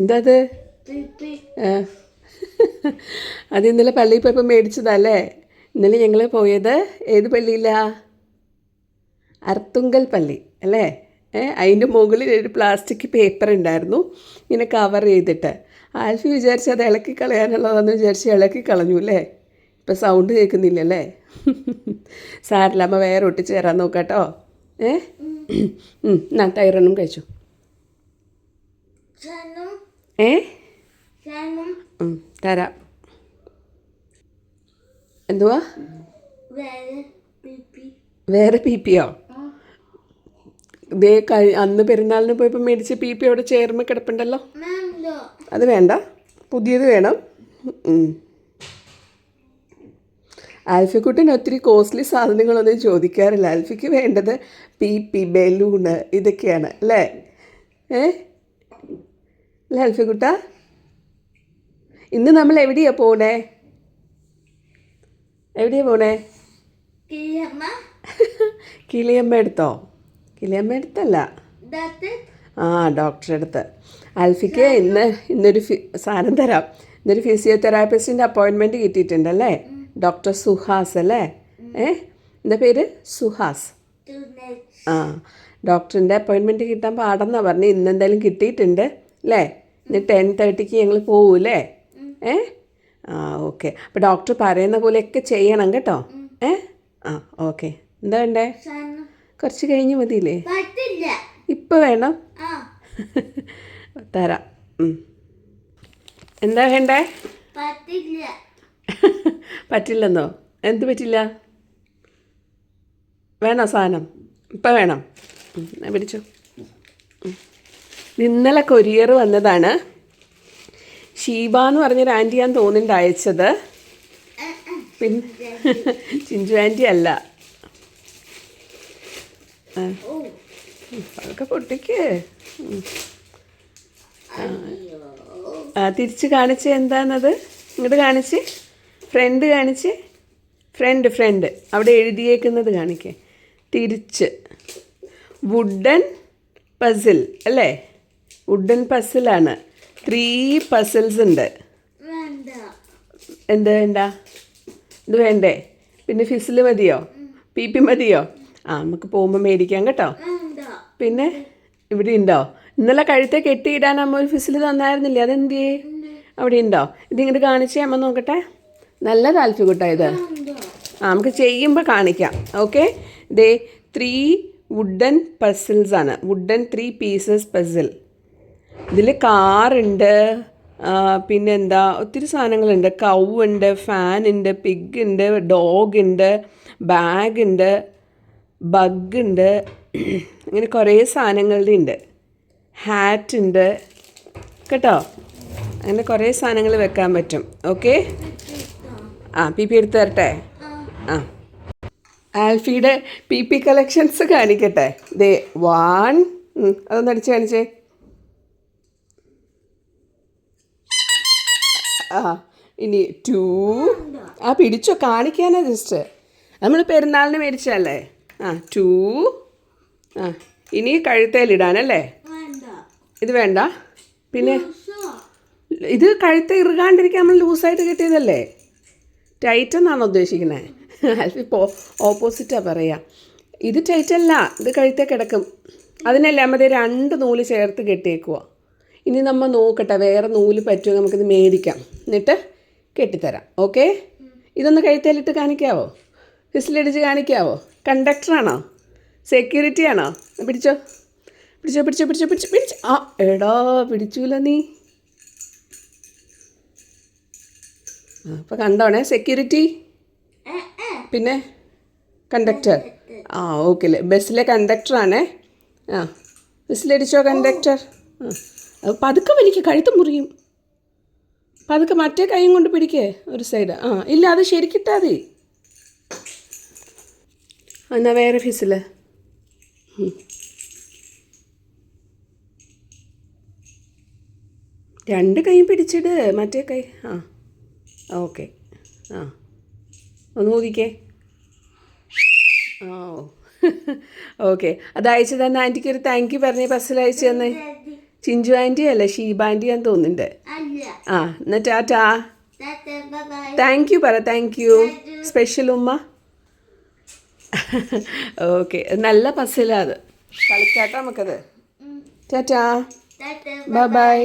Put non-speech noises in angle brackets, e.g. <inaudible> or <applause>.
എന്താ <laughs> അത് ഇന്നലെ പള്ളിയിൽ പോയപ്പോൾ മേടിച്ചതല്ലേ? ഇന്നലെ ഞങ്ങൾ പോയത് ഏത് പള്ളിയിലാ? അർത്തുങ്കൽ പള്ളി അല്ലേ? ഏ അതിന്റെ മുകളിൽ ഒരു പ്ലാസ്റ്റിക് പേപ്പർ ഉണ്ടായിരുന്നു ഇങ്ങനെ കവർ ചെയ്തിട്ട്. ആൽഫി വിചാരിച്ച് അത് ഇളക്കി കളയാനുള്ളതെന്ന് വിചാരിച്ച് ഇളക്കി കളഞ്ഞു അല്ലേ? ഇപ്പം സൗണ്ട് കേൾക്കുന്നില്ലല്ലേ <laughs> സാരില്ല അമ്മ വേറെ ഒട്ടിച്ച് തരാൻ നോക്കാട്ടോ. ഏ? എന്നാ ടൈറനും കഴിച്ചു? ഏ? തരാം. എന്തുവാ? വേറെ പി പിയോ ദേ കഴി അന്ന് പെരുന്നാളിന് പോയപ്പോൾ മേടിച്ച പി പി അവിടെ ചേർമ്മ കിടപ്പുണ്ടല്ലോ. അത് വേണ്ട. പുതിയത് വേണം. ആൽഫിക്കുട്ടിന് ഒത്തിരി കോസ്റ്റ്ലി സാധനങ്ങളൊന്നും ചോദിക്കാറില്ല. ആൽഫിക്ക് വേണ്ടത് പി പി ബലൂണ് ഇതൊക്കെയാണ് അല്ലേ? ഏ? അല്ലേ ഹൽഫിക്കുട്ട ഇന്ന് നമ്മൾ എവിടെയാ പോണേ? എവിടെയാ പോണേ? കിളിയമ്മ. എടുത്തോ <laughs> കിളിയമ്മ എടുത്തല്ല ആ ഡോക്ടറെ അടുത്ത്. അൽഫിക്ക് ഇന്ന് ഇന്നൊരു ഫി സാധനം തരാം. ഇന്നൊരു ഫിസിയോതെറാപ്പിസ്റ്റിന്റെ അപ്പോയിൻമെന്റ് കിട്ടിയിട്ടുണ്ടല്ലേ? ഡോക്ടർ സുഹാസ് അല്ലേ? ഏ? എന്താ പേര്? സുഹാസ്. ആ ഡോക്ടറിന്റെ അപ്പോയിൻമെന്റ് കിട്ടാൻ പാടെന്നാണ് പറഞ്ഞ് ഇന്നെന്തായാലും കിട്ടിയിട്ടുണ്ട് അല്ലേ? ഇന്ന് ടെൻ തേർട്ടിക്ക് ഞങ്ങൾ പോകൂലേ ഏ? ആ ഓക്കെ അപ്പോൾ ഡോക്ടർ പറയുന്ന പോലെയൊക്കെ ചെയ്യണം കേട്ടോ. ഏ? ആ ഓക്കെ എന്താ വേണ്ടേ? കുറച്ച് കഴിഞ്ഞ് മതിയില്ലേ? ഇപ്പം വേണം. <laughs> തരാം. എന്താ വേണ്ടേ? പറ്റില്ല. പറ്റില്ലെന്നോ? എന്ത് പറ്റില്ല? വേണോ സാധനം? ഇപ്പം വേണം. പിടിച്ചോ. ഇന്നലെ കൊരിയർ വന്നതാണ്. ഷീബ എന്ന് പറഞ്ഞൊരു ആന്റിയാന്ന് തോന്നുന്നുണ്ട് അയച്ചത്. പിന്നെ <laughs> ചിഞ്ചു ആന്റി അല്ല. അതൊക്കെ പൊട്ടിക്ക്. ആ തിരിച്ച് കാണിച്ച് എന്താണത്? ഇങ്ങോട്ട് കാണിച്ച്. ഫ്രണ്ട് കാണിച്ച്. Front front. അവിടെ എഴുതിയേക്കുന്നത് കാണിക്കേ. തിരിച്ച്. വുഡൻ പസിൽ അല്ലേ? വുഡൻ പസിലാണ് ത്രീ പസിൽസ് ഉണ്ട്. എന്ത് വേണ്ട? ഇത് വേണ്ടേ? പിന്നെ ഫിസിൽ മതിയോ? പി പി മതിയോ? ആ നമുക്ക് പോകുമ്പോൾ മേടിക്കാം കേട്ടോ. പിന്നെ ഇവിടെ ഉണ്ടോ? ഇന്നലെ കഴുത്തെ കെട്ടിയിടാൻ അമ്മ ഒരു ഫിസിൽ തന്നായിരുന്നില്ലേ? അതെന്തിയേ? അവിടെ ഉണ്ടോ? ഇതിങ്ങോട്ട് കാണിച്ചേ അമ്മ നോക്കട്ടെ. നല്ല താല്പര്യം ഇത്. ആ നമുക്ക് ചെയ്യുമ്പോൾ കാണിക്കാം. ഓക്കെ ദേ ത്രീ വുഡൻ പസിൽസ് ആണ്. വുഡൻ ത്രീ പീസസ് പസിൽ ഇതിൽ കാറുണ്ട് പിന്നെന്താ ഒത്തിരി സാധനങ്ങളുണ്ട്. കൗ ഉണ്ട് ഫാൻ ഉണ്ട് പിഗ് ഉണ്ട് ഡോഗ് ഉണ്ട് ബാഗ് ഉണ്ട് ബഗ് ഉണ്ട് അങ്ങനെ കുറേ സാധനങ്ങളുടെ ഉണ്ട് ഹാറ്റ് ഉണ്ട് കേട്ടോ? അങ്ങനെ കുറേ സാധനങ്ങൾ വെക്കാൻ പറ്റും. ഓക്കെ? ആ പി പി എടുത്ത് തരട്ടെ? ആ. ആൽഫിയുടെ പി പി കളക്ഷൻസ് കാണിക്കട്ടെ. ദേ വാൺ അതൊന്ന് അടിച്ച് കാണിച്ചേ. ആ ഇനി ടു. ആ പിടിച്ചോ കാണിക്കാനാ ജസ്റ്റ്. നമ്മൾ പെരുന്നാളിന് മേടിച്ചല്ലേ ആ ടു. ആ ഇനി കഴുത്തേലിടാനല്ലേ? ഇത് വേണ്ട. പിന്നെ ഇത് കഴുത്ത് ഇറുകാണ്ടിരിക്കാൻ നമ്മൾ ലൂസായിട്ട് കെട്ടിയതല്ലേ? ടൈറ്റ് എന്നാണ് ഉദ്ദേശിക്കുന്നത് ആൽഫി ഓപ്പോസിറ്റാ ഓപ്പോസിറ്റാണ് പറയുക ഇത് ടൈറ്റല്ല ഇത് കഴുത്തേ കിടക്കും. അതിനല്ലേ അമ്മ രണ്ട് നൂൽ ചേർത്ത് കെട്ടിയേക്കുക ഇനി നമ്മൾ നോക്കട്ടെ വേറെ നൂൽ പറ്റുമോ നമുക്കിത് മേടിക്കാം. എന്നിട്ട് കെട്ടിത്തരാം. ഓക്കെ ഇതൊന്ന് കഴുത്തേലിട്ട് കാണിക്കാവോ? വിസിലടിച്ച് കാണിക്കാവോ? കണ്ടക്ടറാണോ സെക്യൂരിറ്റി ആണോ? പിടിച്ചോ. പിടിച്ചോ പിടിച്ചോ പിടിച്ചോ പിടിച്ചു പിടിച്ചു. ആ എടാ പിടിച്ചൂല നീ. അപ്പോൾ കണ്ടോണേ സെക്യൂരിറ്റി പിന്നെ കണ്ടക്ടർ ആ ഓക്കെ അല്ലേ ബസ്സിലെ കണ്ടക്ടറാണേ ആ ബസ്സിലടിച്ചോ കണ്ടക്ടർ ആ. പതുക്കെ വലിക്കുക കഴുത്ത് മുറിയും. പതുക്കെ മറ്റേ കൈയും കൊണ്ട് പിടിക്കേ ഒരു സൈഡ് ആ ഇല്ല അത് ശരി മതി. എന്നാ വേറെ ഫീസിൽ രണ്ട് കൈയും പിടിച്ചിട് മറ്റേ കൈ ആ. ഓക്കെ. ആ. ഒന്ന് ഊതിക്കേ. ഓ. <laughs> ഓക്കെ. അത് അയച്ചു തന്നെ ആന്റിക്ക് ഒരു താങ്ക് യു പറഞ്ഞേ ബസ്സിൽ അയച്ചു തന്നെ. ചിഞ്ചു ആന്റി അല്ല ഷീബ ആന്റി എന്ന് തോന്നുന്നുണ്ട്. ആ എന്നാ ടാറ്റാ. താങ്ക് യു പറ താങ്ക് യു സ്പെഷ്യൽ ഉമ്മ. ഓക്കെ നല്ല പസിലാണ് അത്. കളിക്കാട്ടോ നമുക്കത്. ടാറ്റ. Bye bye